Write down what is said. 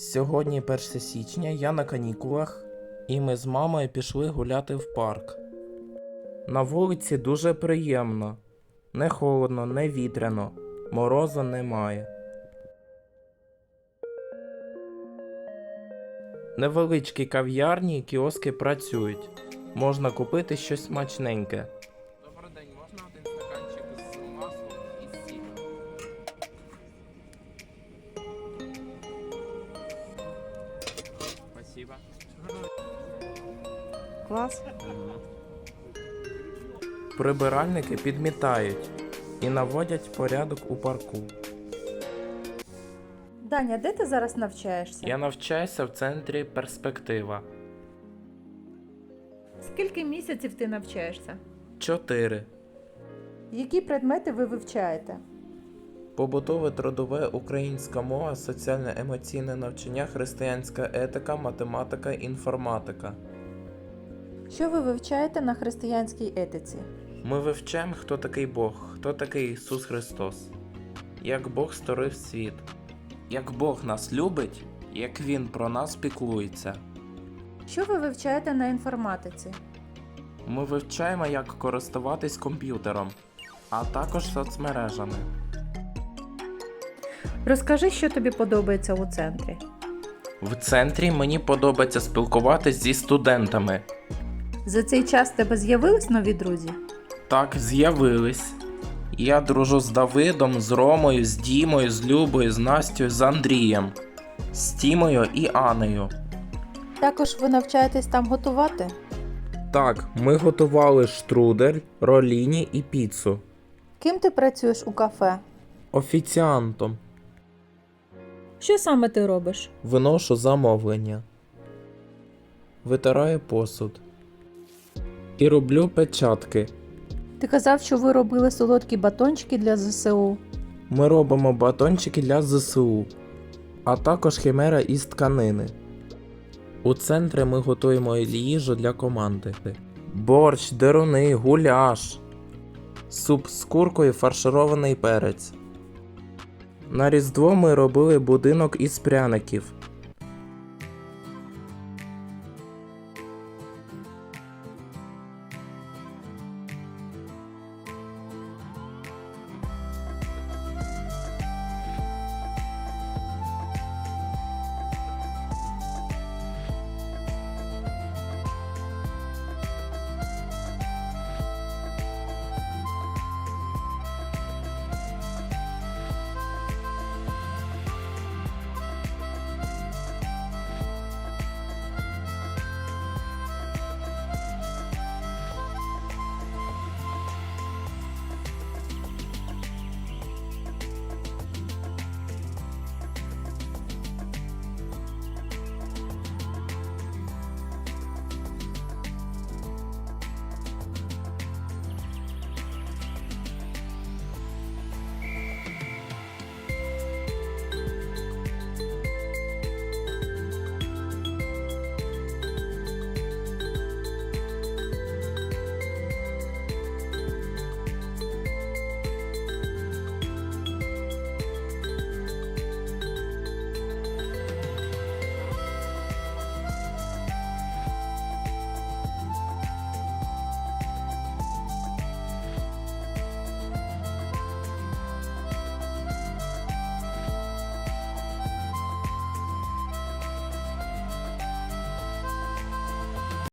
Сьогодні 1 січня, я на канікулах, і ми з мамою пішли гуляти в парк. На вулиці дуже приємно. Не холодно, не вітряно, морозу немає. Невеличкі кав'ярні і кіоски працюють. Можна купити щось смачненьке. Спасибо. Клас. Прибиральники підмітають і наводять порядок у парку. Даня, де ти зараз навчаєшся? Я навчаюся в центрі перспектива. Скільки місяців ти навчаєшся? 4. Які предмети ви вивчаєте? Побутове трудове українська мова, соціально-емоційне навчання, християнська етика, математика, інформатика. Що ви вивчаєте на християнській етиці? Ми вивчаємо, хто такий Бог, хто такий Ісус Христос, як Бог створив світ, як Бог нас любить, як Він про нас піклується. Що ви вивчаєте на інформатиці? Ми вивчаємо, як користуватись комп'ютером, а також соцмережами. Розкажи, що тобі подобається у центрі. В центрі мені подобається спілкуватись зі студентами. За цей час тебе з'явились нові друзі? Так, з'явились. Я дружу з Давидом, з Ромою, з Дімою, з Любою, з Настю, з Андрієм, з Тімою і Анею. Також ви навчаєтесь там готувати? Так, ми готували штрудель, роліні і піцу. Ким ти працюєш у кафе? Офіціантом Що саме ти робиш? виношу замовлення. Витираю посуд. І роблю печатки. Ти казав, що ви робили солодкі батончики для ЗСУ. Ми робимо батончики для ЗСУ, а також химера із тканини. У центрі ми готуємо їжу для команди: борщ, деруни, гуляш, суп з куркою, фарширований перець. На Різдво ми робили будинок із пряників.